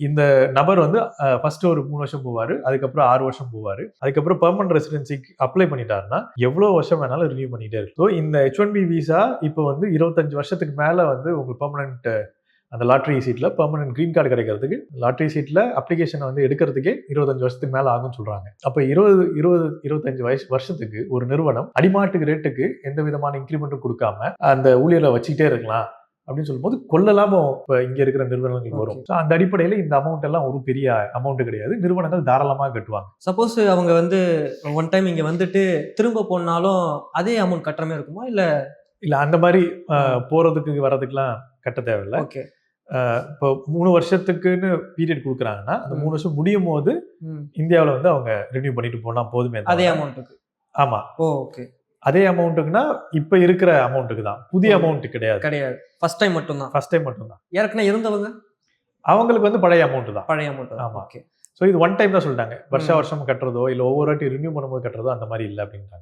இந்த நபர் வந்து ஃபர்ஸ்ட் ஒரு மூணு வருஷம் போவார் அதுக்கப்புறம் ஆறு வருஷம் போவார். அதுக்கப்புறம் பெர்மனன்ட் ரெசிடென்சிக்கு அப்ளை பண்ணிட்டாருன்னா எவ்வளோ வருஷம் வேணாலும் ரினியூ பண்ணிட்டே இருக்கு ஸோ இந்த ஹெச் ஒன் பி விசா இப்போ வந்து இருபத்தஞ்சு வருஷத்துக்கு மேலே வந்து உங்களுக்கு பெர்மனன்ட் அந்த லாட்ரி சீட்டில் பெர்மனன்ட் க்ரீன் கார்டு கிடைக்கிறதுக்கு லாட்ரி சீட்டில் அப்ளிகேஷனை வந்து எடுக்கிறதுக்கே இருபத்தஞ்சு வருஷத்துக்கு மேலே ஆகும்னு சொல்கிறாங்க அப்போ இருபது இருபது இருபத்தஞ்சு வயசு வருஷத்துக்கு ஒரு நிறுவனம் அடிமாட்டுக்கு ரேட்டுக்கு எந்த விதமான இன்க்ரிமெண்ட்டும் கொடுக்காம அந்த ஊழியரை வச்சுக்கிட்டே இருக்கலாம். அப்படின்னு சொல்லும்போது கொள்ள லாபம் இப்போ இங்க இருக்கிற நிறுவனங்களுக்கு வரும். So, அந்த அடிப்படையில இந்த அமௌண்ட் எல்லாம் ஒரு பெரிய அமௌண்ட் கிடையாது. நிறுவனங்கள் தாராளமாக கட்டுவாங்க. சப்போஸ் அவங்க வந்து ஒன் டைம் இங்க வந்துட்டு திரும்ப போனாலும் அதே அமௌண்ட் கட்டுற மாதிரி இருக்குமா? இல்ல இல்ல அந்த மாதிரி அஹ், போறதுக்கு வர்றதுக்குலாம் கட்ட தேவையில்ல. ஓகே இப்போ மூணு வருஷத்துக்குன்னு பீரியட் கொடுக்குறாங்கன்னா அந்த மூணு வருஷம் முடியும் போது இந்தியாவில் வந்து அவங்க ரினியூ பண்ணிட்டு போனா போதுமே அதே அமௌண்ட்டுக்கு ஆமா. ஓ ஓகே அதே அமௌண்ட்டுக்குன்னா இப்ப இருக்கிற அமௌண்ட்டுக்கு தான். புதிய அமௌண்ட் கிடையாது. கிடையாது. ஃபர்ஸ்ட் டைம் மட்டும்தான். ஃபர்ஸ்ட் டைம் மட்டும்தான். ஏற்கனவே இருந்தவங்க? அவங்களுக்கு வந்து பழைய அமௌண்ட் தான். பழைய அமௌண்ட் ஆமா. ஓகே ஸோ இது ஒன் டைம் தான் சொல்லிட்டாங்க. வருஷா. வருஷம் கட்டுறதோ இல்லை ஒவ்வொரு வாட்டி ரினியூ பண்ணும்போது கட்டுறதோ அந்த மாதிரி இல்லை அப்படின்றாங்க